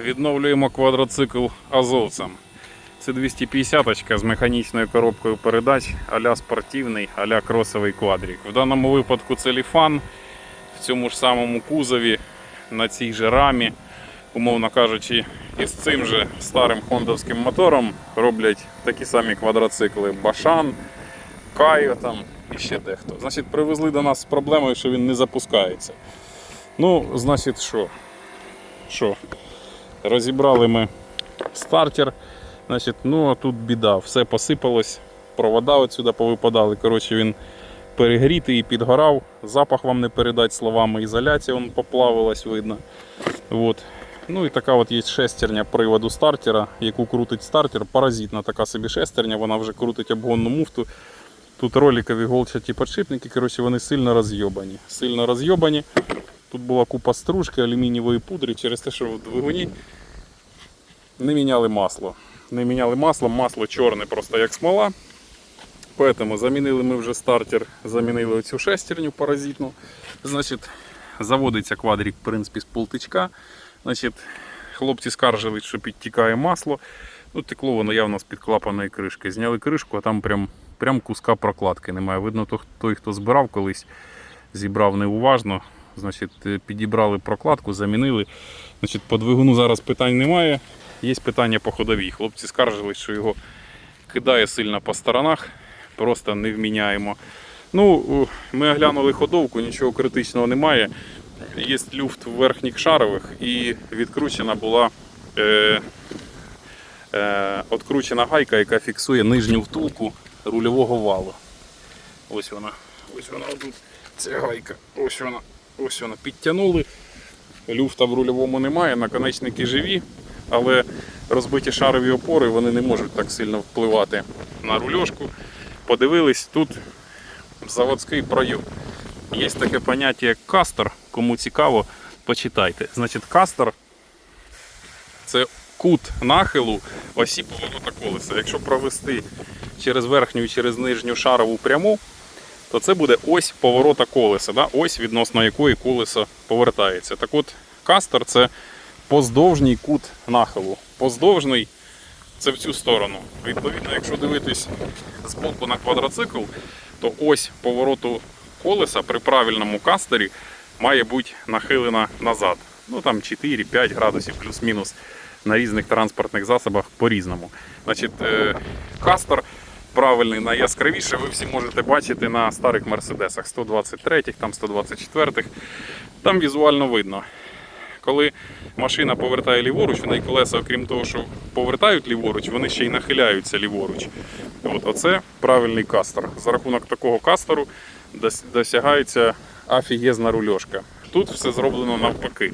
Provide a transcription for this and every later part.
Відновлюємо квадроцикл азовцям. Це 250 з механічною коробкою передач а-ля спортивний, а-ля кросовий квадрік. В даному випадку це ліфан в цьому ж самому кузові, на цій же рамі, умовно кажучи, із цим же старим хондовським мотором роблять такі самі квадроцикли Башан, Кайо там і ще дехто. Значить, привезли до нас з проблемою, що він не запускається. Ну, значить, що? Що? Розібрали ми стартер. Значить, ну а тут біда, все посипалось, провода отсюди повипадали. Коротше, він перегрітий і підгорав. Запах вам не передать словами. Ізоляція вон поплавилась, видно. От. Ну і така от є шестерня приводу стартера, яку крутить стартер. Паразитна така собі шестерня, вона вже крутить обгонну муфту. Тут роликові голчаті подшипники, коротше, вони сильно розйобані. Сильно розйобані. Тут була купа стружки, алюмінієвої пудри через те, що в двигуні не міняли масло. Не міняли масло, масло чорне, просто як смола. Поэтому замінили ми вже стартер, замінили цю шестерню паразитну. Значить, заводиться квадрик, в принципі, з полтичка. Значить, хлопці скаржились, що підтікає масло. Ну, текло воно явно з під клапаної кришки. Зняли кришку, а там прям, прям куска прокладки немає. Видно, той, хто збирав колись, зібрав неуважно. Значить, е, підібрали прокладку, замінили. Значить, по двигуну зараз питань немає. Є питання по ходовій. Хлопці скаржились, що його кидає сильно по сторонах, просто не вміняємо. Ну, ми оглянули ходовку, нічого критичного немає. Є люфт в верхніх шарових і відкручена була е, е, откручена гайка, яка фіксує нижню втулку рульового валу. Ось вона. Ось вона тут. Ця гайка. Ось вона. Ось вона. Підтягнули. Люфта в рульовому немає, наконечники живі, але розбиті шарові опори вони не можуть так сильно впливати на рульошку. Подивились, тут заводський пройом. Є таке поняття як кастер. Кому цікаво, почитайте. Значить, кастер це кут нахилу осі поворота колеса. Якщо провести через верхню і через нижню шарову пряму, то це буде ось поворота колеса, да? ось відносно якої колесо повертається. Так от, кастер це поздовжній кут нахилу. Поздовжний це в цю сторону. Відповідно, якщо дивитись з боку на квадроцикл, то ось повороту колеса при правильному кастері має бути нахилена назад. Ну там 4-5 градусів плюс-мінус на різних транспортних засобах по-різному. Значить, е, кастер правильний, найяскравіше ви всі можете бачити на старих мерседесах 123, там 124. Там візуально видно. Коли машина повертає ліворуч, в неї колеса, окрім того, що повертають ліворуч, вони ще й нахиляються ліворуч. От, оце правильний кастер. За рахунок такого кастеру досягається афігезна рульошка. Тут все зроблено навпаки.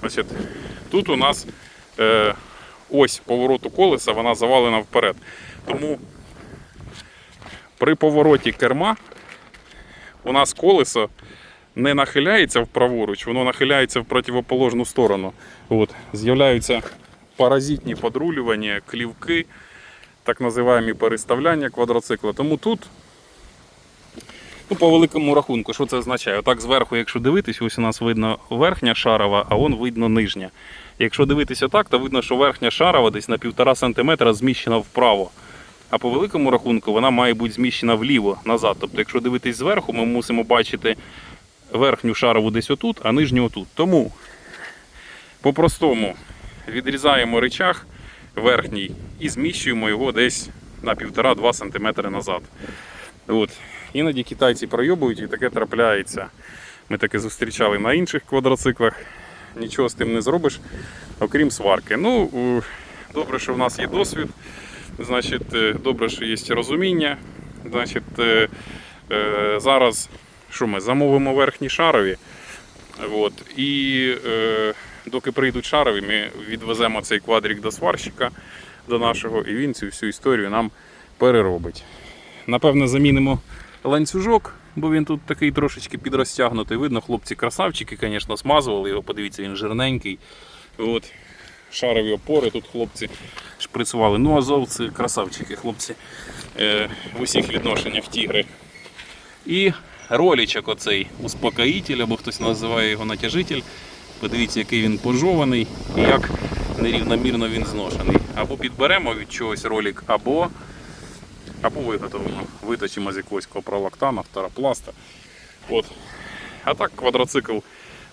Значить, тут у нас е, ось повороту колеса, вона завалена вперед. Тому при повороті керма у нас колесо не нахиляється вправоруч, воно нахиляється в противоположну сторону. От, з'являються паразитні подрулювання, клівки, так називаємо переставляння квадроцикла. Тому тут, ну, по великому рахунку, що це означає? Отак зверху, якщо дивитись, ось у нас видно верхня шарова, а вон видно нижня. Якщо дивитись отак, то видно, що верхня шарова десь на 1,5 см зміщена вправо. А по великому рахунку вона має бути зміщена вліво назад. Тобто, якщо дивитись зверху, ми мусимо бачити верхню шарову десь отут, а нижню отут. Тому по-простому відрізаємо речах верхній і зміщуємо його десь на 1,5-2 см назад. От. Іноді китайці пройобують і таке трапляється. Ми таке зустрічали на інших квадроциклах. Нічого з тим не зробиш, окрім сварки. Ну, добре, що в нас є досвід. Значить, е, добре, що є розуміння. Значить, е, е, зараз що ми замовимо верхні шарові. От, і доки прийдуть шарові, ми відвеземо цей квадрик до сварщика до нашого, і він цю всю історію нам переробить. Напевно, замінимо ланцюжок, бо він тут такий трошечки підрозтягнутий. Видно, хлопці красавчики, звісно, смазували його, подивіться, він жирненький. От. Шарові опори тут хлопці шприцували. Ну, азовці красавчики, хлопці е, в усіх відношеннях тігри. І ролічок оцей успокоїтель, або хтось називає його натяжитель. Подивіться, який він пожований і як нерівномірно він зношений. Або підберемо від чогось ролик, або, або виготовимо. Виточимо з якогось копролактана, второпласта. От. А так квадроцикл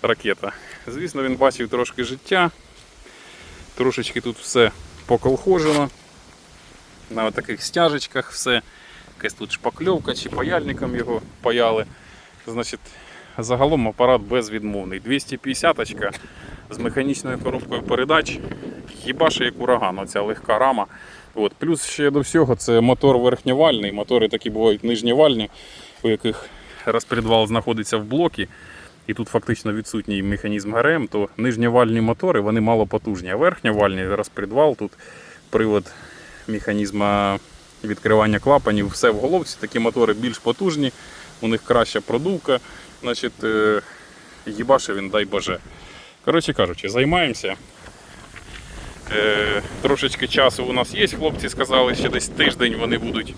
ракета. Звісно, він бачив трошки життя. Трошечки тут все поколхожено. На таких стяжечках все. Якась тут шпакльовка чи паяльником його паяли. Значить, загалом апарат безвідмовний. 250 очка з механічною коробкою передач. Хіба що як ураган, оця легка рама. От. Плюс ще до всього це мотор верхньовальний. Мотори такі бувають нижньовальні, у яких розпредвал знаходиться в блокі. І тут фактично відсутній механізм ГРМ, то нижньовальні мотори вони мало потужні, а верхньовальні розпредвал, тут привод механізма відкривання клапанів, все в головці. Такі мотори більш потужні, у них краща продувка. Значить, е, їбаше він, дай Боже. Коротше кажучи, займаємося. Е, трошечки часу у нас є, хлопці сказали, ще десь тиждень вони будуть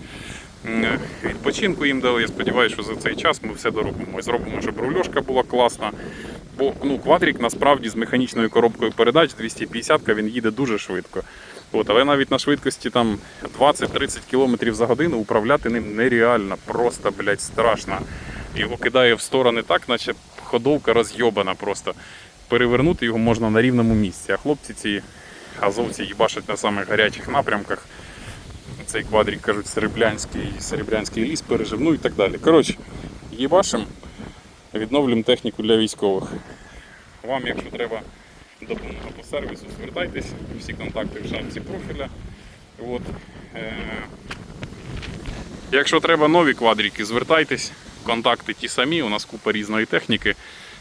відпочинку їм дали. Я сподіваюся, що за цей час ми все доробимо. Зробимо, щоб рульошка була класна. Бо ну, квадрік насправді з механічною коробкою передач 250 він їде дуже швидко. От, але навіть на швидкості там 20-30 км за годину управляти ним нереально, просто блядь, страшно. Його кидає в сторони так, наче ходовка розйобана просто. Перевернути його можна на рівному місці. А хлопці ці азовці їбашать на самих гарячих напрямках. Цей квадрик, кажуть, серебрянський, серебрянський ліс пережив, ну і так далі. Коротше, їбашим, відновлюємо техніку для військових. Вам, якщо треба допомога по сервісу, звертайтесь, всі контакти в шапці профіля. От. Е- Якщо треба нові квадрики, звертайтесь, контакти ті самі, у нас купа різної техніки.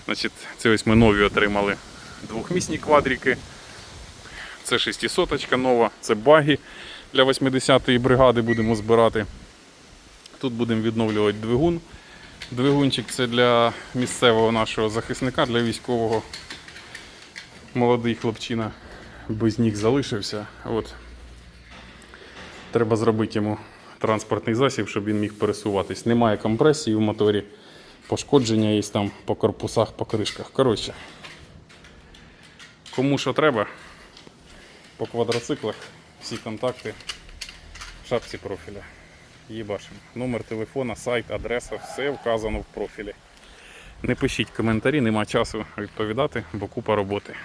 Значить, це ось ми нові отримали двохмісні квадрики. Це 600 нова, це баги для 80-ї бригади будемо збирати. Тут будемо відновлювати двигун. Двигунчик це для місцевого нашого захисника, для військового. Молодий хлопчина без ніг залишився. От. Треба зробити йому транспортний засіб, щоб він міг пересуватись. Немає компресії в моторі, пошкодження є там по корпусах, по кришках. Коротше, кому що треба, по квадроциклах, всі контакти в шапці профіля. Їбашим. Номер телефона, сайт, адреса, все вказано в профілі. Не пишіть коментарі, нема часу відповідати, бо купа роботи.